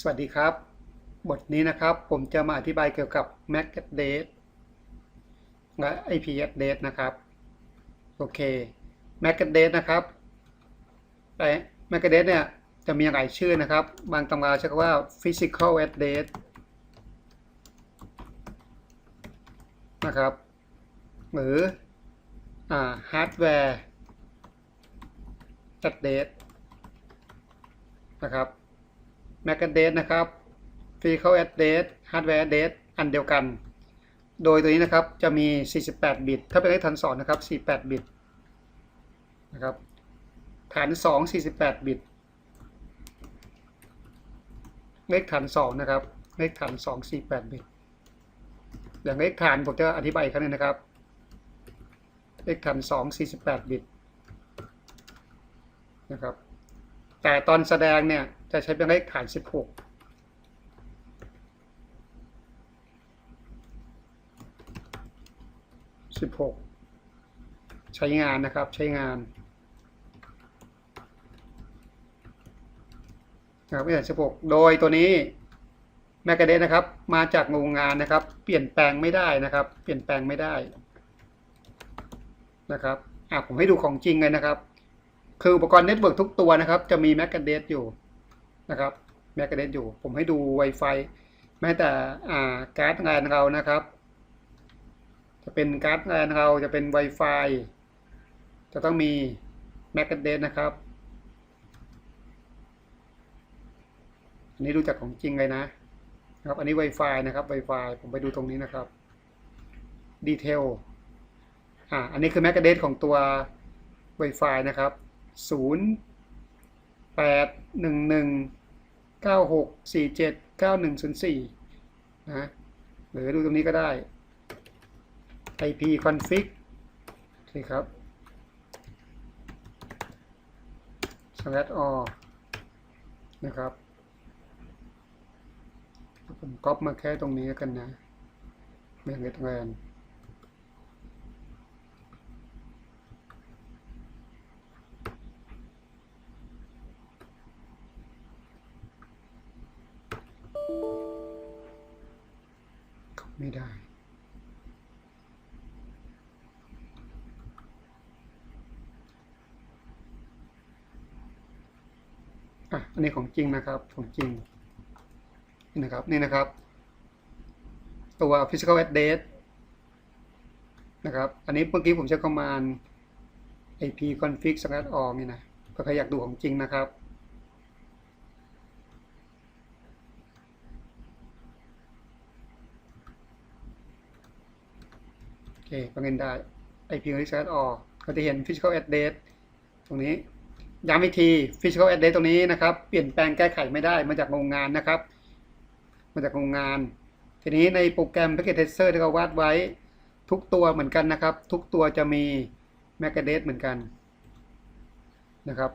สวัสดีครับ บทนี้นะครับผมจะมาอธิบายเกี่ยวกับ MAC address และ IP address นะครับ โอเค MAC address นะครับแต่ MAC address เนี่ยจะมีหลายชื่อนะครับ บางตำราใช้คำว่า physical address นะครับ หรืออ่า hardware address นะครับ MAC address นะครับ Physical address Hardware address อันเดียวกัน โดยตัวนี้นะครับจะมี 48 บิต ถ้าเป็นเลขฐาน2นะครับ 48 บิตนะครับ ฐาน 2 48 บิต เลขฐาน 2 นะครับ เลขฐาน 2 48 บิต อย่างเลขฐานผมจะอธิบายอีกครั้งนึงนะครับ เลขฐาน 2 48 บิตนะครับ แต่ตอนแสดงเนี่ย จะใช้เป็นเลขฐาน 16 16ใช้งานนะครับใช้งานนะครับไม่ใช่16โดยตัวนี้แมกกาเดนนะครับ มาจากโรงงานนะครับ เปลี่ยนแปลงไม่ได้นะครับ เปลี่ยนแปลงไม่ได้นะครับอะผมให้ดูของจริงเลยนะครับ คืออุปกรณ์เน็ตเวิร์กทุกตัวนะครับ จะมีแมกกาเดสอยู่ นะครับแมกกาเดสอยู่ ผมให้ดู Wi-Fi แม้แต่อ่าการ์ดงานเรานะครับ จะเป็นการ์ดงานเราจะเป็น Wi-Fi จะต้องมีแมกกาเดสนะครับอันนี้ดูจากของจริงเลยนะนะครับ อันนี้ Wi-Fi นะครับ Wi-Fi ผมไปดูตรงนี้นะครับดีเทลอ่าอันนี้คือแมกกาเดสของตัว Wi-Fi นะครับศูนย์แปดหนึ่งหนึ่งเก้าหกสี่เจ็ดเก้าหนึ่งสี่นะหรือดูตรงนี้ก็ได้ IP config สิครับ slash all นะครับผมก๊อปมาแค่ตรงนี้กันนะเบียงเกตแวน อะอันนี้ของจริงนะครับของจริงนี่นะครับนี่นะครับ ตัว physical address นะครับ อันนี้เมื่อกี้ผมใช้ command ip config slash all นี่นะเพื่อใครอยากดูของจริงนะครับโอเคก็เงินได้ IP config slash all ก็จะเห็น physical address ตรงนี้ ย้ำอีกที physical address ตรงนี้นะครับ เปลี่ยนแปลงแก้ไขไม่ได้มาจากโรงงานนะครับ มาจากโรงงาน ทีนี้ในโปรแกรม Packet Tracer ที่เราวาดไว้ ทุกตัวเหมือนกันนะครับ ทุกตัวจะมี MAC address เหมือนกันนะครับ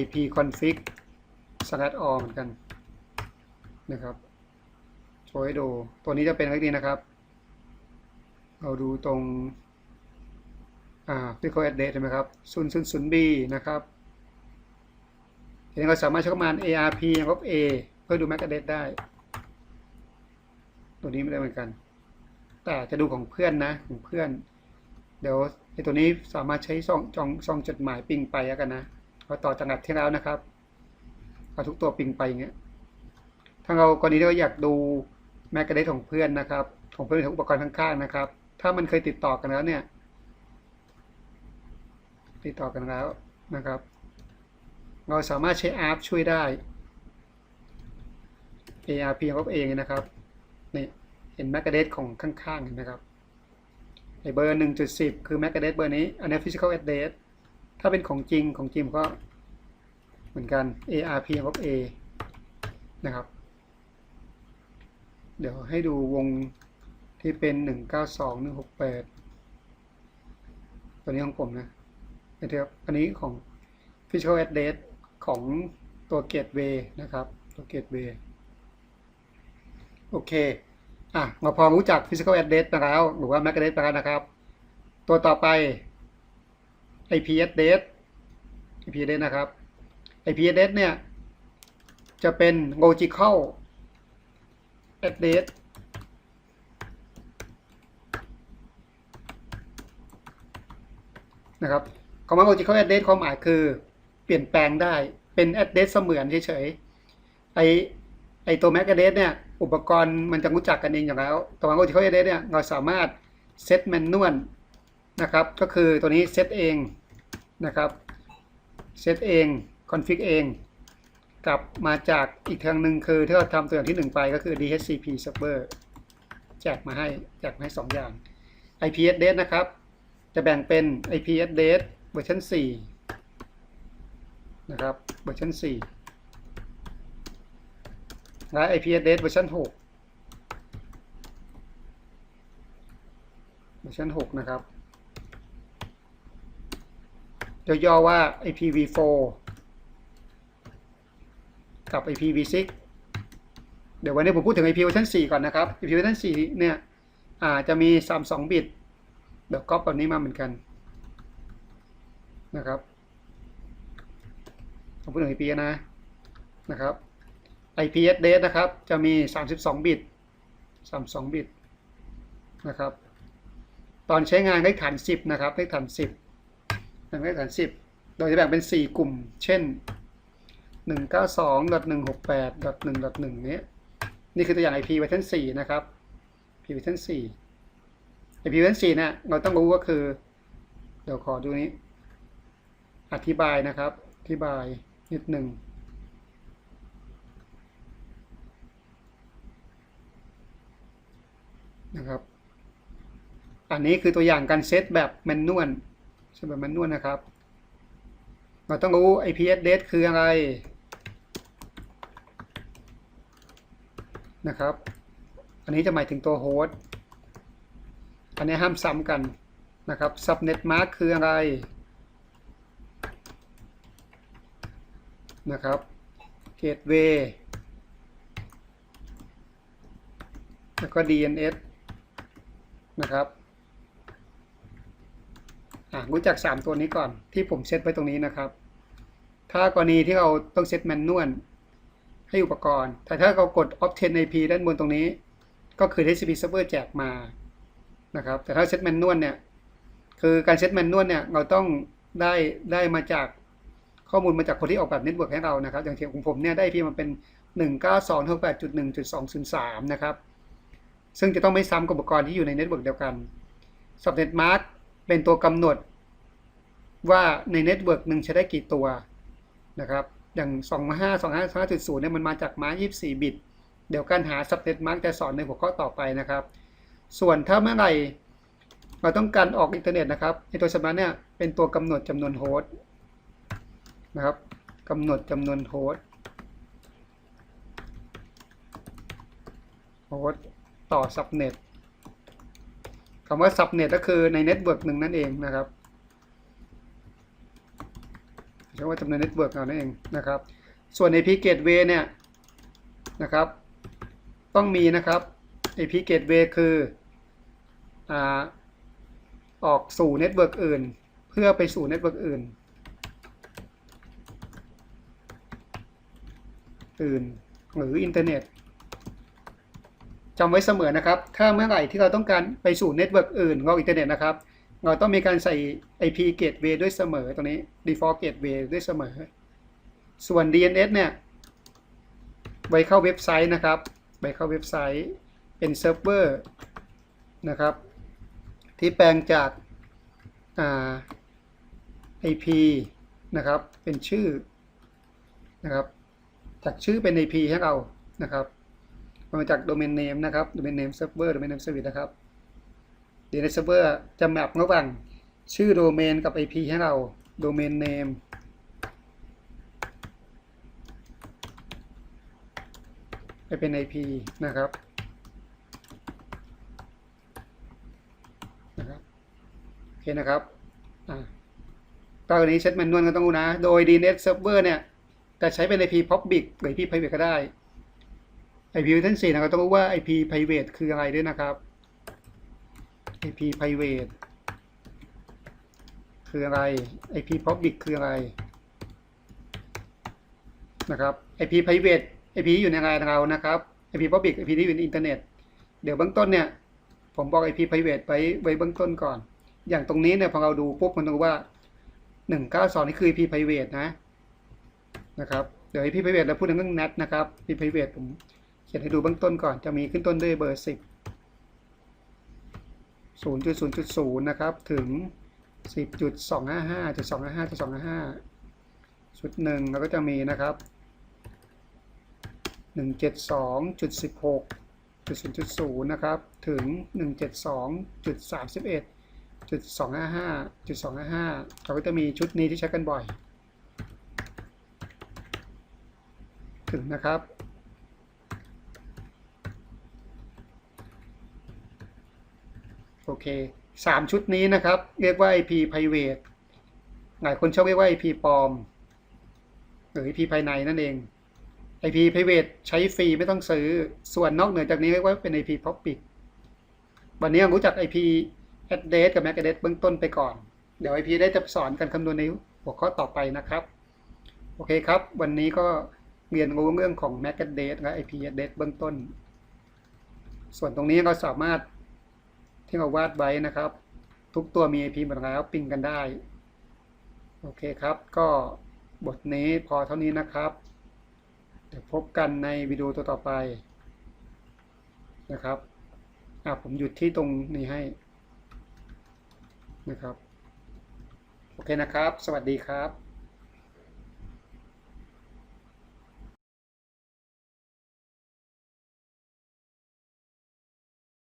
IP config slash all เหมือนกันนะครับโชว์ให้ดู ตัวนี้จะเป็นอะไรนี้นะครับ เราดูตรง อ่า physical address ใช่ไหมครับ0 0 0 b นะครับทีนี้เราสามารถใช้ command arp ลบ a เพื่อดู MAC address ได้ ตัวนี้ไม่ได้เหมือนกัน แต่จะดูของเพื่อนนะ ของเพื่อน เดี๋ยวไอตัวนี้สามารถใช้ซองจองซองจดหมายปิงไปแล้วกันนะพอต่อจากนัดที่แล้วนะครับเอาทุกตัวปิงไปอย่างเงี้ย ถ้าเรากรณีที่เราอยากดู MAC address ของเพื่อนนะครับ ของเพื่อนของอุปกรณ์ข้างๆนะครับ ถ้ามันเคยติดต่อกันแล้วเนี่ย ติดต่อกันแล้วนะครับ เราสามารถใช้ ARP ช่วยได้ ARP ลบเองนะครับนี่เห็น MAC address ของข้างๆเห็นไหมครับไอเบอร์ 1.10 คือ MAC address เบอร์นี้ อันนี้ physical address ถ้าเป็นของจริงของจริงก็เหมือนกัน ARP ลบ A นะครับ เดี๋ยวให้ดูวงที่เป็น 192.168 ตัวนี้ของผมนะ นะครับ อันนี้ของ physical address ของตัว gateway นะครับตัว gateway โอเคอะมาพอรู้จัก physical address ไปแล้ว หรือว่า MAC address ไปแล้วนะครับ ตัวต่อไป IP address IP address นะครับ IP address เนี่ย จะเป็น logical address นะครับ คำว่า logical address ความหมายคือ เปลี่ยนแปลงได้เป็น address เสมือนเฉยๆไอไอตัว MAC address เนี่ยอุปกรณ์มันจะรู้จักกันเองอยู่แล้วต่ว่า logical address เนี่ยเราสามารถ set manual นะครับก็คือตัวนี้ set เองนะครับ set เอง config เองกลับมาจากอีกทางหนึ่งคือที่เราทำตัวอย่างที่หนึ่งไปก็คือ DHCP server แจกมาให้แจกมาให้ 2 อย่าง IP address นะครับ จะแบ่งเป็น IP address เวอร์ชัน4นะครับเวอร์ชัน4และ IP address เวอร์ชัน6เวอร์ชัน6นะครับย่อๆว่า IPv4 กับ IPv6 เดี๋ยววันนี้ผมพูดถึง IP เวอร์ชัน4ก่อนนะครับ IP เวอร์ชัน4เนี่ยอาจะมี 32 บิต เดี๋ยวก๊อปแบบนี้มาเหมือนกัน นะครับผมพูดถึง IP นะนะครับ IP address นะครับ จะมี 32 บิต 32 บิตนะครับ ตอนใช้งานเลขฐาน 10 นะครับเลขฐาน 10เลขฐาน 10 โดยจะแบ่งเป็น 4 กลุ่ม เช่น 192.168.1.1 นี้ นี่คือตัวอย่าง IP เวอร์ชัน4นะครับ IP เวอร์ชัน4 IP เวอร์ชัน4เนี่ยเราต้องรู้ก็คือ เดี๋ยวขอดูนี้ อธิบายนะครับ อธิบายนิดหนึ่งนะครับ อันนี้คือตัวอย่างการเซตแบบแมนนวลเซตแบบแมนนวลนะครับ เราต้องรู้ IP address คืออะไรนะครับ อันนี้จะหมายถึงตัวโฮสต์ อันนี้ห้ามซ้ำกันนะครับ subnet mask คืออะไร นะครับ gateway แล้วก็ DNS นะครับอะรู้จัก 3 ตัวนี้ก่อนที่ผมเซตไว้ตรงนี้นะครับ ถ้ากรณีที่เราต้องเซตแมนนวลให้อุปกรณ์ แต่ถ้าเรากด Obtain IP ด้านบนตรงนี้ ก็คือ TCP server แจกมานะครับ แต่ถ้าเซตแมนนวลเนี่ย คือการเซตแมนนวลเนี่ย เราต้องได้ได้มาจาก ข้อมูลมาจากคนที่ออกแบบเน็ตเวิร์กให้เรานะครับ อย่างเช่นของผมเนี่ยได้ IP มาเป็น 192.1.203 นะครับ ซึ่งจะต้องไม่ซ้ำกับอุปกรณ์ที่อยู่ในเน็ตเวิร์กเดียวกัน Subnet Mask เป็นตัวกำหนด ว่าในเน็ตเวิร์กหนึ่งใช้ได้กี่ตัวนะครับ อย่าง 25 25 25.0เนี่ยมันมาจากม้า24 บิต เดี๋ยวการหา subnet mask จะสอนในหัวข้อต่อไปนะครับ ส่วนถ้าเมื่อไหร่เราต้องการออกอินเทอร์เน็ตนะครับในตัว subnet เนี่ยเป็นตัวกำหนดจำนวนโฮสต์ นะครับกำหนดจำนวนโฮสต์โฮสต์ต่อ subnet คำว่า subnet ก็คือในเน็ตเวิร์กหนึ่งนั่นเองนะครับใช้ว่าจำนวนเน็ตเวิร์กเอานั่นเองนะครับ ส่วน IP gateway เนี่ยนะครับ ต้องมีนะครับ IP gateway คืออออกสู่เน็ตเวิร์กอื่น เพื่อไปสู่เน็ตเวิร์กอื่น อื่น หรืออินเทอร์เน็ตจำไว้เสมอนะครับ ถ้าเมื่อไหร่ที่เราต้องการไปสู่เน็ตเวิร์กอื่นนอกอินเทอร์เน็ตนะครับ เราต้องมีการใส่ IP gateway ด้วยเสมอตรงนี้ default gateway ด้วยเสมอ ส่วน DNS เนี่ย ไว้เข้าเว็บไซต์นะครับ ไว้เข้าเว็บไซต์เป็นเซิร์ฟเวอร์นะครับ ที่แปลงจาก IP นะครับ เป็นชื่อนะครับ จากชื่อเป็น IP ให้เรานะครับมาจาก domain name นะครับ domain name server domain name service นะครับ DNS server จะแมประหว่างชื่อโดเมนกับ IP ให้เรา domain name ไปเป็น IP นะครับนะครับโอเคนะครับอ่าตอนนี้เซตแมนนวลก็ต้องรู้นะ โดย DNS server เนี่ย จะใช้เป็น IP public หรือ IP private ก็ได้ IP ทั้งสี่นะเราต้องรู้ว่า IP private คืออะไรด้วยนะครับ IP private คืออะไร IP public คืออะไรนะครับ IP private IP อยู่ในงานเรานะครับ IP public IP ที่อยู่ในอินเทอร์เน็ต เดี๋ยวเบื้องต้นเนี่ย ผมบอก IP private ไว้ไว้เบื้องต้นก่อน อย่างตรงนี้เนี่ยพอเราดูปุ๊บมันรู้ว่า 192 นี่คือ IP private นะ นะครับเดี๋ยวพี่ไพเวทเราพูดถึงเรื่องนัดนะครับพี่ไพเวทผมเขียนให้ดูเบื้องต้นก่อนจะมีขึ้นต้นด้วยเบอร์สิบศูนย์จุดศูนย์จุดศูนย์นะครับถึงสิบจุดสองห้าห้าจุดสองห้าห้าจุดสองห้าชุดหนึ่งแล้วก็จะมีนะครับหนึ่งเจ็ดสองจุดสิบหกจุดศูนย์จุดศูนย์นะครับถึงหนึ่งเจ็ดสองจุดสามสิบเอ็ดจุดสองห้าห้าจุดสองห้าห้าเราก็จะมีชุดนี้ที่ใช้กันบ่อย ถึงนะครับ โอเคสามชุดนี้นะครับ เรียกว่า IP private หลายคนชอบเรียกว่า IP ปลอม หรือ IP ภายในนั่นเอง IP private ใช้ฟรีไม่ต้องซื้อ ส่วนนอกเหนือจากนี้เรียกว่าเป็น IP public วันนี้รู้จัก IP address กับ MAC address เบื้องต้นไปก่อน เดี๋ยว IP ได้จะสอนการคำนวณในหัวข้อต่อไปนะครับ โอเคครับ วันนี้ก็ เรียนรู้เรื่องของ MAC address และ IP address เบื้องต้น ส่วนตรงนี้เราสามารถที่เราวาดไว้นะครับ ทุกตัวมี IP หมดแล้วปิงกันได้ โอเคครับ ก็บทนี้พอเท่านี้นะครับ เดี๋ยวพบกันในวิดีโอตัวต่อไปนะครับอะผมหยุดที่ตรงนี้ให้นะครับ โอเคนะครับ สวัสดีครับ